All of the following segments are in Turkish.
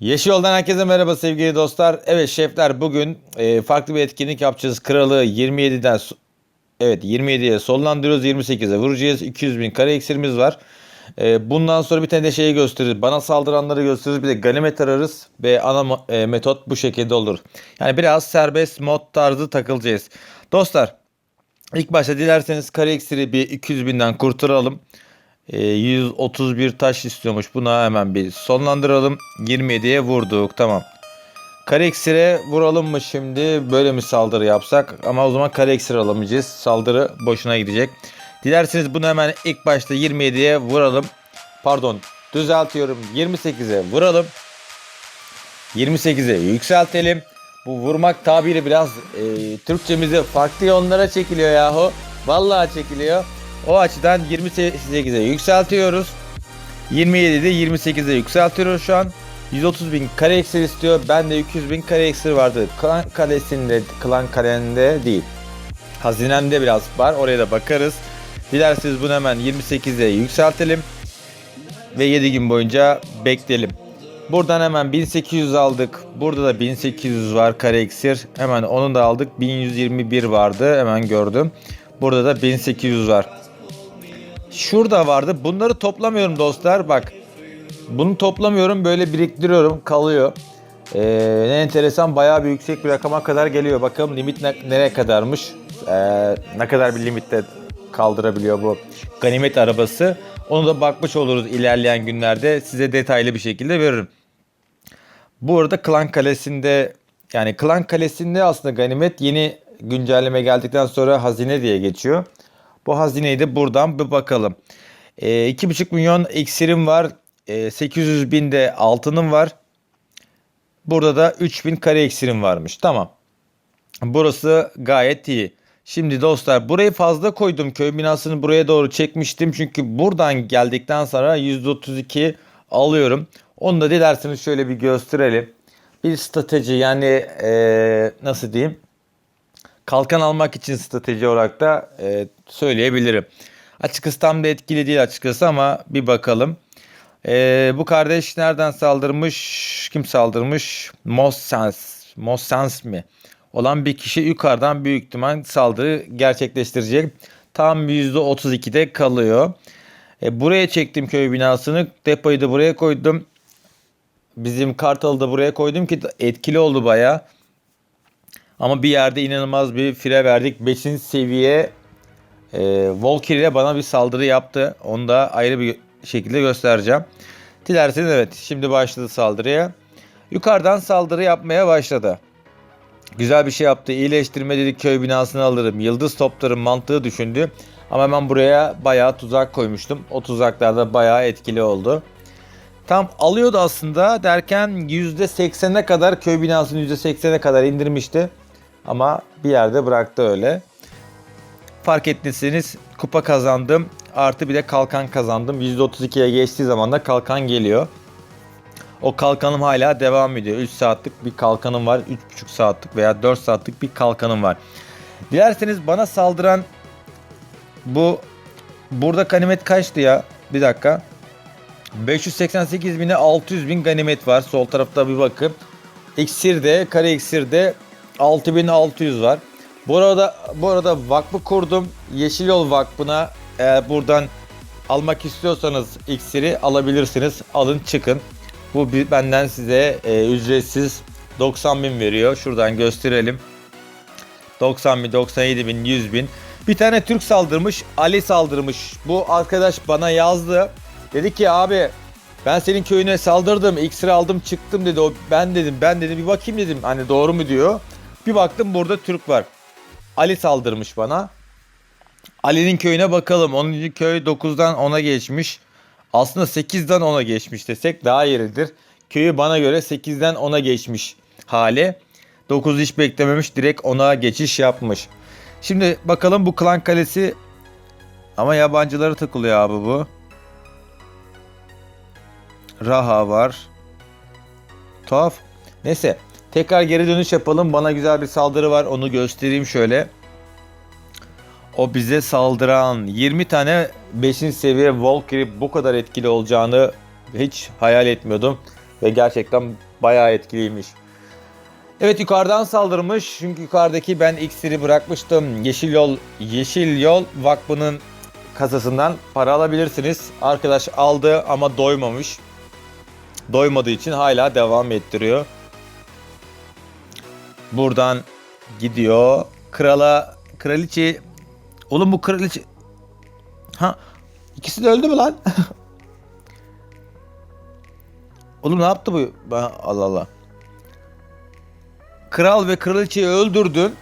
Yeşil Yoldan herkese merhaba sevgili dostlar. Evet şefler bugün e, farklı bir etkinlik yapacağız. Kralı 27'den so- evet 27'ye sollandırıyoruz 28'e vuracağız. 200 bin kare iksirimiz var. E, bundan sonra bir tane de şeyi gösteririz. Bana saldıranları gösteririz. Bir de ganimet ararız ve ana e, metot bu şekilde olur. Yani biraz serbest mod tarzı takılacağız. Dostlar İlk başta dilerseniz kare iksiri bir 200 binden kurtaralım. Ee, 131 taş istiyormuş. Buna hemen bir sonlandıralım. 27'ye vurduk. Tamam. Kare iksire vuralım mı şimdi? Böyle mi saldırı yapsak? Ama o zaman kare iksir alamayacağız. Saldırı boşuna gidecek. Dilerseniz bunu hemen ilk başta 27'ye vuralım. Pardon düzeltiyorum. 28'e vuralım. 28'e yükseltelim. Bu vurmak tabiri biraz e, Türkçemizi farklı yönlere çekiliyor yahu. Vallahi çekiliyor. O açıdan 28'e yükseltiyoruz. 27'de 28'e yükseltiyoruz şu an. 130 bin kare iksir istiyor. Ben de 200 bin kare iksir vardı. Klan kalesinde, klan kalende değil. Hazinemde biraz var. Oraya da bakarız. Dilerseniz bunu hemen 28'e yükseltelim. Ve 7 gün boyunca bekleyelim. Buradan hemen 1800 aldık. Burada da 1800 var kare iksir. Hemen onu da aldık. 1121 vardı. Hemen gördüm. Burada da 1800 var. Şurada vardı. Bunları toplamıyorum dostlar. Bak. Bunu toplamıyorum. Böyle biriktiriyorum. Kalıyor. Ee, ne enteresan bayağı bir yüksek bir rakama kadar geliyor. Bakalım limit ne, nereye kadarmış. Ee, ne kadar bir limitte kaldırabiliyor bu ganimet arabası. Onu da bakmış oluruz ilerleyen günlerde. Size detaylı bir şekilde veririm. Bu arada Klan Kalesi'nde yani Klan Kalesi'nde aslında ganimet yeni güncelleme geldikten sonra hazine diye geçiyor. Bu hazineyi de buradan bir bakalım. E, 2,5 milyon iksirim var. E, 800 bin de altınım var. Burada da 3000 kare iksirim varmış. Tamam. Burası gayet iyi. Şimdi dostlar burayı fazla koydum. Köy binasını buraya doğru çekmiştim. Çünkü buradan geldikten sonra %32 alıyorum. Onu da dilerseniz şöyle bir gösterelim. Bir strateji yani eee, nasıl diyeyim? Kalkan almak için strateji olarak da eee, söyleyebilirim. Açıkçası tam da etkili değil açıkçası ama bir bakalım. Eee, bu kardeş nereden saldırmış? Kim saldırmış? Mossens. Mossens mi? Olan bir kişi yukarıdan büyük ihtimal saldırı gerçekleştirecek. Tam %32'de kalıyor. E, buraya çektim köy binasını. Depoyu da buraya koydum. Bizim Kartal'ı da buraya koydum ki etkili oldu baya. Ama bir yerde inanılmaz bir fire verdik. 5. seviye e, Volker ile bana bir saldırı yaptı. Onu da ayrı bir şekilde göstereceğim. Dilerseniz evet şimdi başladı saldırıya. Yukarıdan saldırı yapmaya başladı. Güzel bir şey yaptı. İyileştirme dedik köy binasını alırım. Yıldız toplarım mantığı düşündü. Ama ben buraya bayağı tuzak koymuştum. O tuzaklar da bayağı etkili oldu. Tam alıyordu aslında derken %80'e kadar köy binasını %80'e kadar indirmişti. Ama bir yerde bıraktı öyle. Fark ettiyseniz kupa kazandım. Artı bir de kalkan kazandım. %32'ye geçtiği zaman da kalkan geliyor. O kalkanım hala devam ediyor. 3 saatlik bir kalkanım var. 3,5 saatlik veya 4 saatlik bir kalkanım var. Dilerseniz bana saldıran bu burada ganimet kaçtı ya? Bir dakika. 588 bine 600 bin ganimet var. Sol tarafta bir bakın. İksir'de, kare iksirde 6600 var. Bu arada, bu arada vakfı kurdum. Yeşil Yol Vakfı'na eğer buradan almak istiyorsanız iksiri alabilirsiniz. Alın çıkın. Bu benden size e, ücretsiz 90 bin veriyor. Şuradan gösterelim. 90 bin, 97 bin, 100 bin. Bir tane Türk saldırmış, Ali saldırmış. Bu arkadaş bana yazdı. Dedi ki abi ben senin köyüne saldırdım, iksir aldım çıktım dedi. O ben dedim, ben dedim bir bakayım dedim. Hani doğru mu diyor. Bir baktım burada Türk var. Ali saldırmış bana. Ali'nin köyüne bakalım. 10. köy 9'dan 10'a geçmiş. Aslında 8'den 10'a geçmiş desek daha yeridir. Köyü bana göre 8'den 10'a geçmiş hali. 9 hiç beklememiş direkt 10'a geçiş yapmış. Şimdi bakalım bu klan kalesi ama yabancılara takılıyor abi bu. Raha var. Tuhaf. Neyse. Tekrar geri dönüş yapalım. Bana güzel bir saldırı var. Onu göstereyim şöyle. o bize saldıran 20 tane 5. seviye Valkyrie bu kadar etkili olacağını hiç hayal etmiyordum. Ve gerçekten bayağı etkiliymiş. Evet yukarıdan saldırmış. Çünkü yukarıdaki ben iksiri bırakmıştım. Yeşil Yol Yeşil Yol Vakfı'nın kasasından para alabilirsiniz. Arkadaş aldı ama doymamış. Doymadığı için hala devam ettiriyor. Buradan gidiyor. Krala, kraliçe. Oğlum bu kraliçe. Ha, ikisi de öldü mü lan? Oğlum ne yaptı bu? Ben Allah Allah. Kral ve kraliçeyi öldürdün.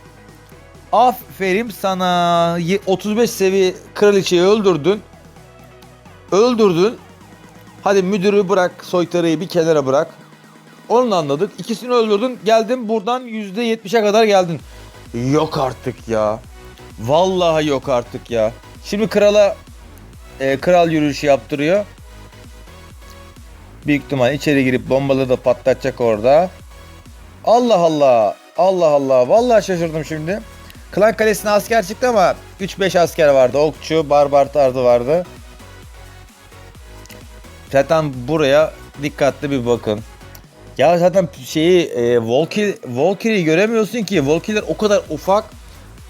Aferin sana. Ye- 35 seviye kraliçeyi öldürdün. Öldürdün. Hadi müdürü bırak, soytarıyı bir kenara bırak. Onu anladık. İkisini öldürdün. Geldin buradan %70'e kadar geldin. Yok artık ya. Vallahi yok artık ya. Şimdi krala e, kral yürüyüşü yaptırıyor. Büyük ihtimal içeri girip bombaları da patlatacak orada. Allah Allah. Allah Allah. Vallahi şaşırdım şimdi. Klan Kalesi'ne asker çıktı ama 3-5 asker vardı. Okçu, barbar tarzı vardı. Zaten buraya dikkatli bir bakın. Ya zaten şeyi e, Valkyrie, Valkyrie'yi göremiyorsun ki. Valkyrie'ler o kadar ufak.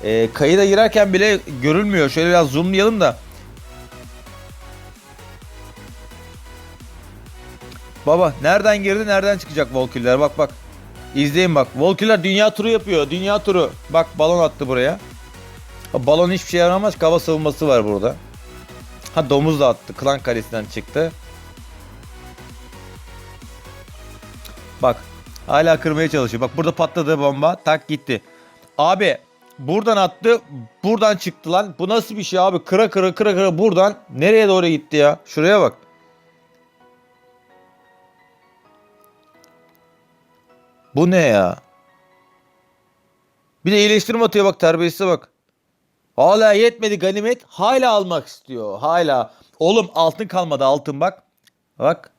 E, kayıda girerken bile görülmüyor. Şöyle biraz zoomlayalım da. Baba nereden girdi nereden çıkacak Valkyrie'ler bak bak. İzleyin bak. Valkyrie'ler dünya turu yapıyor. Dünya turu. Bak balon attı buraya. Balon hiçbir şey yaramaz. Hava savunması var burada. Ha domuz da attı. Klan kalesinden çıktı. Bak. Hala kırmaya çalışıyor. Bak burada patladı bomba. Tak gitti. Abi buradan attı. Buradan çıktı lan. Bu nasıl bir şey abi? Kıra kıra kıra kıra buradan. Nereye doğru gitti ya? Şuraya bak. Bu ne ya? Bir de iyileştirme atıyor bak terbiyesize bak. Hala yetmedi ganimet. Hala almak istiyor. Hala. Oğlum altın kalmadı altın bak. Bak.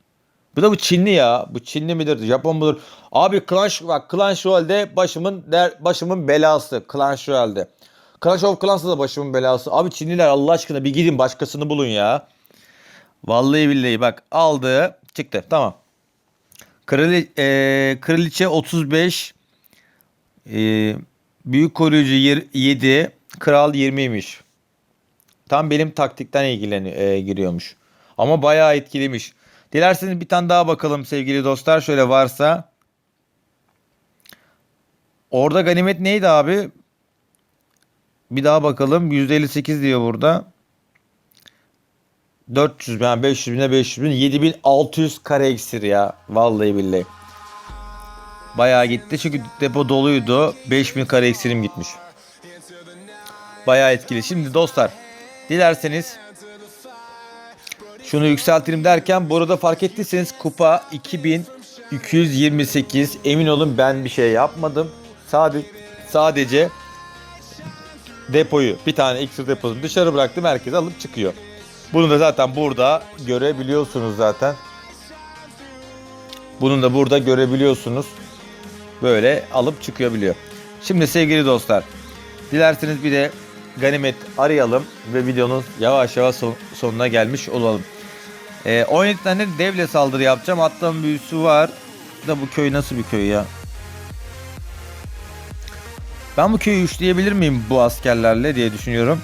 Bu da bu Çinli ya. Bu Çinli midir? Japon mudur? Abi Clash bak Clash Royale'de başımın der, başımın belası. Clash Royale'de. Clash of Clans'da da başımın belası. Abi Çinliler Allah aşkına bir gidin başkasını bulun ya. Vallahi billahi bak aldı çıktı tamam. Krali, e, kraliçe 35 e, büyük koruyucu yer- 7 kral 20'ymiş. Tam benim taktikten ilgileniyor e, giriyormuş. Ama bayağı etkiliymiş. Dilerseniz bir tane daha bakalım sevgili dostlar. Şöyle varsa. Orada ganimet neydi abi? Bir daha bakalım. %58 diyor burada. 400 bin, yani 500 bine 500 bin, 7600 kare iksir ya. Vallahi billahi. Bayağı gitti çünkü depo doluydu. 5000 kare iksirim gitmiş. Bayağı etkili. Şimdi dostlar dilerseniz şunu yükseltelim derken bu arada fark ettiyseniz kupa 2228 emin olun ben bir şey yapmadım. Sadece sadece depoyu bir tane iksir deposunu dışarı bıraktım herkes alıp çıkıyor. Bunu da zaten burada görebiliyorsunuz zaten. Bunu da burada görebiliyorsunuz. Böyle alıp çıkabiliyor. Şimdi sevgili dostlar. Dilerseniz bir de ganimet arayalım ve videonun yavaş yavaş son- sonuna gelmiş olalım. Ee, 17 tane devle saldırı yapacağım. Atlan büyüsü var. Da bu köy nasıl bir köy ya? Ben bu köyü üçleyebilir miyim bu askerlerle diye düşünüyorum.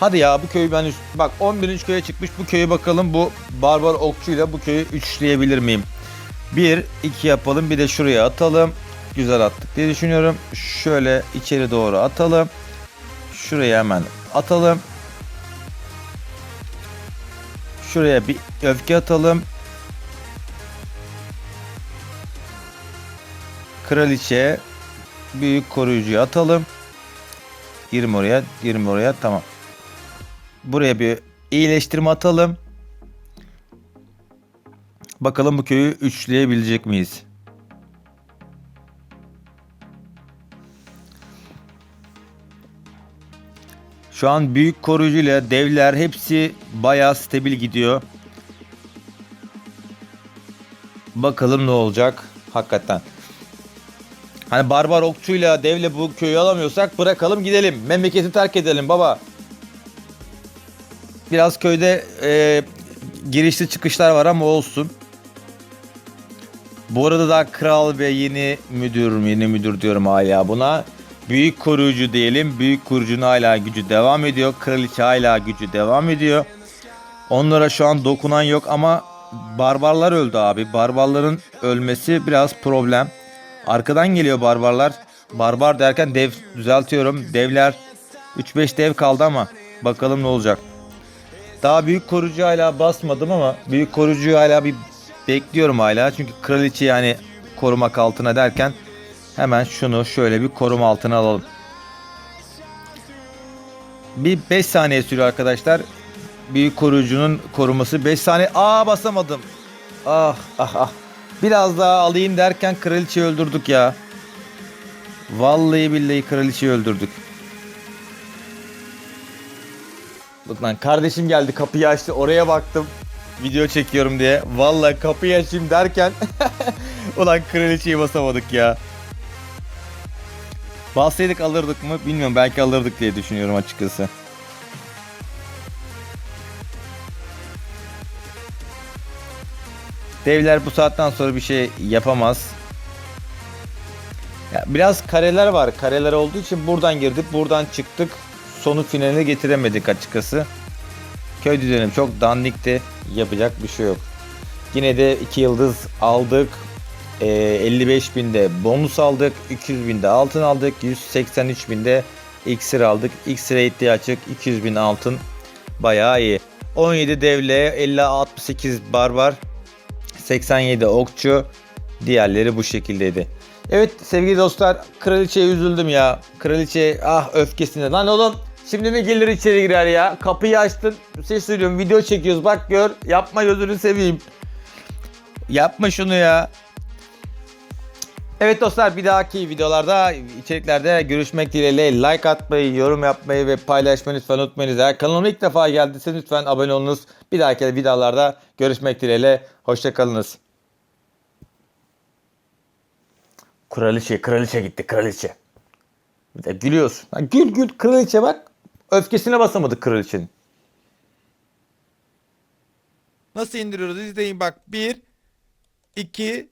Hadi ya bu köyü ben üst... Bak 11. köye çıkmış bu köyü bakalım bu barbar okçuyla bu köyü üçleyebilir miyim? 1 2 yapalım bir de şuraya atalım. Güzel attık diye düşünüyorum. Şöyle içeri doğru atalım. Şuraya hemen atalım. Şuraya bir öfke atalım. Kraliçe büyük koruyucuyu atalım. 20 oraya, 20 oraya tamam. Buraya bir iyileştirme atalım. Bakalım bu köyü üçleyebilecek miyiz? Şu an büyük koruyucuyla devler hepsi bayağı stabil gidiyor. Bakalım ne olacak hakikaten. Hani barbar okçuyla devle bu köyü alamıyorsak bırakalım gidelim. Memleketi terk edelim baba. Biraz köyde e, girişli çıkışlar var ama olsun. Bu arada da kral ve yeni müdür, yeni müdür diyorum hala buna. Büyük koruyucu diyelim. Büyük koruyucunun hala gücü devam ediyor. Kraliçe hala gücü devam ediyor. Onlara şu an dokunan yok ama barbarlar öldü abi. Barbarların ölmesi biraz problem. Arkadan geliyor barbarlar. Barbar derken dev düzeltiyorum. Devler 3-5 dev kaldı ama bakalım ne olacak. Daha büyük koruyucu hala basmadım ama büyük koruyucuyu hala bir bekliyorum hala. Çünkü kraliçe yani korumak altına derken hemen şunu şöyle bir koruma altına alalım. Bir 5 saniye sürüyor arkadaşlar. Büyük koruyucunun koruması 5 saniye. Aa basamadım. Ah ah ah. Biraz daha alayım derken kraliçeyi öldürdük ya. Vallahi billahi kraliçeyi öldürdük. Lan kardeşim geldi kapıyı açtı oraya baktım. Video çekiyorum diye. Vallahi kapıyı açayım derken ulan kraliçeyi basamadık ya. Bassaydık alırdık mı bilmiyorum belki alırdık diye düşünüyorum açıkçası. Devler bu saatten sonra bir şey yapamaz. Ya biraz kareler var. Kareler olduğu için buradan girdik, buradan çıktık. Sonu finaline getiremedik açıkçası. Köy düzeni çok dandikti. Yapacak bir şey yok. Yine de 2 yıldız aldık. Ee, 55 binde bonus aldık. 200 binde altın aldık. 183 binde iksir aldık. İksir rate'i açık. 200 bin altın. Bayağı iyi. 17 devle 50 68 barbar. 87 okçu. Diğerleri bu şekildeydi. Evet sevgili dostlar kraliçeye üzüldüm ya. Kraliçe ah öfkesine. Lan oğlum şimdi mi gelir içeri girer ya? Kapıyı açtın. Ses söylüyorum video çekiyoruz bak gör. Yapma gözünü seveyim. Yapma şunu ya. Evet dostlar bir dahaki videolarda içeriklerde görüşmek dileğiyle like atmayı, yorum yapmayı ve paylaşmayı lütfen unutmayınız. Eğer kanalıma ilk defa geldiyseniz lütfen abone olunuz. Bir dahaki videolarda görüşmek dileğiyle. Hoşçakalınız. Kraliçe, kraliçe gitti, kraliçe. Bir de gülüyorsun. Ha, gül gül, kraliçe bak. Öfkesine basamadık kraliçenin. Nasıl indiriyoruz izleyin bak. 1 2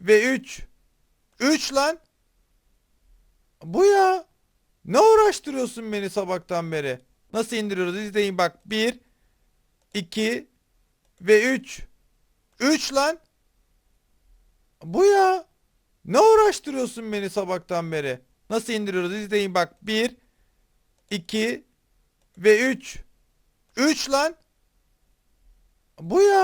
ve 3. 3 lan. Bu ya. Ne uğraştırıyorsun beni sabahtan beri? Nasıl indiriyoruz izleyin bak. 1 2 ve 3. 3 lan. Bu ya. Ne uğraştırıyorsun beni sabahtan beri? Nasıl indiriyoruz izleyin bak. 1 2 ve 3. 3 lan. Bu ya.